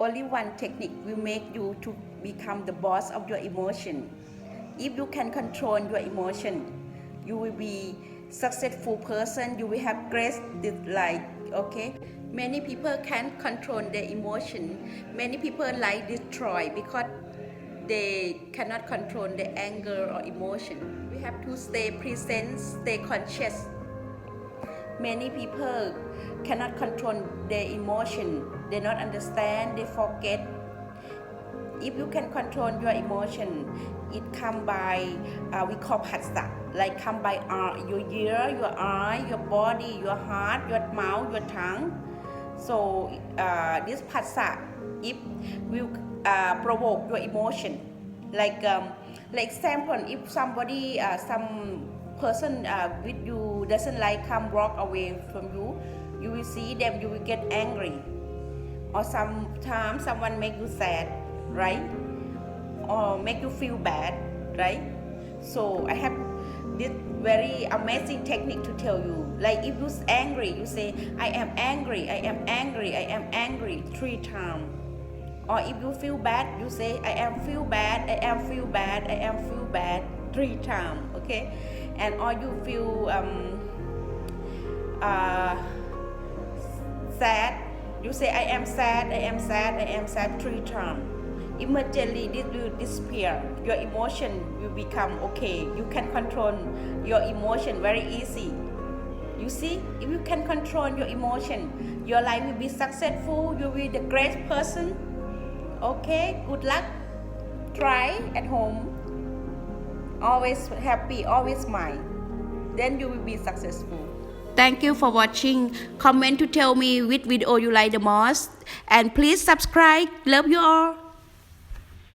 only one technique will make you to become the boss of your emotion. If you can control your emotion, you will be successful person. You will have great life. Okay. Many people can't control their emotion. Many people like destroy because they cannot control their anger or emotion. We have to stay present, stay conscious. Many people cannot control their emotion. They not understand. They forget. If you can control your emotion, it come by uh, we call phassa, like come by uh, your ear, your eye, your body, your heart, your mouth, your tongue. So uh, this phassa, if will uh, provoke your emotion, like um, like example, if somebody uh, some person uh, with you doesn't like come walk away from you, you will see them, you will get angry, or sometimes someone make you sad, right? Or make you feel bad, right? So I have this very amazing technique to tell you. Like if you're angry, you say, I am angry, I am angry, I am angry three times. Or if you feel bad, you say, I am feel bad, I am feel bad, I am feel bad three times. Okay? And or you feel um, uh, sad, you say, I am sad, I am sad, I am sad three times. Immediately this will disappear. Your emotion will become okay. You can control your emotion very easy. You see, if you can control your emotion, your life will be successful. You will be the great person. Okay, good luck. Try at home. Always happy, always smile. Then you will be successful. Thank you for watching. Comment to tell me which video you like the most. And please subscribe. Love you all.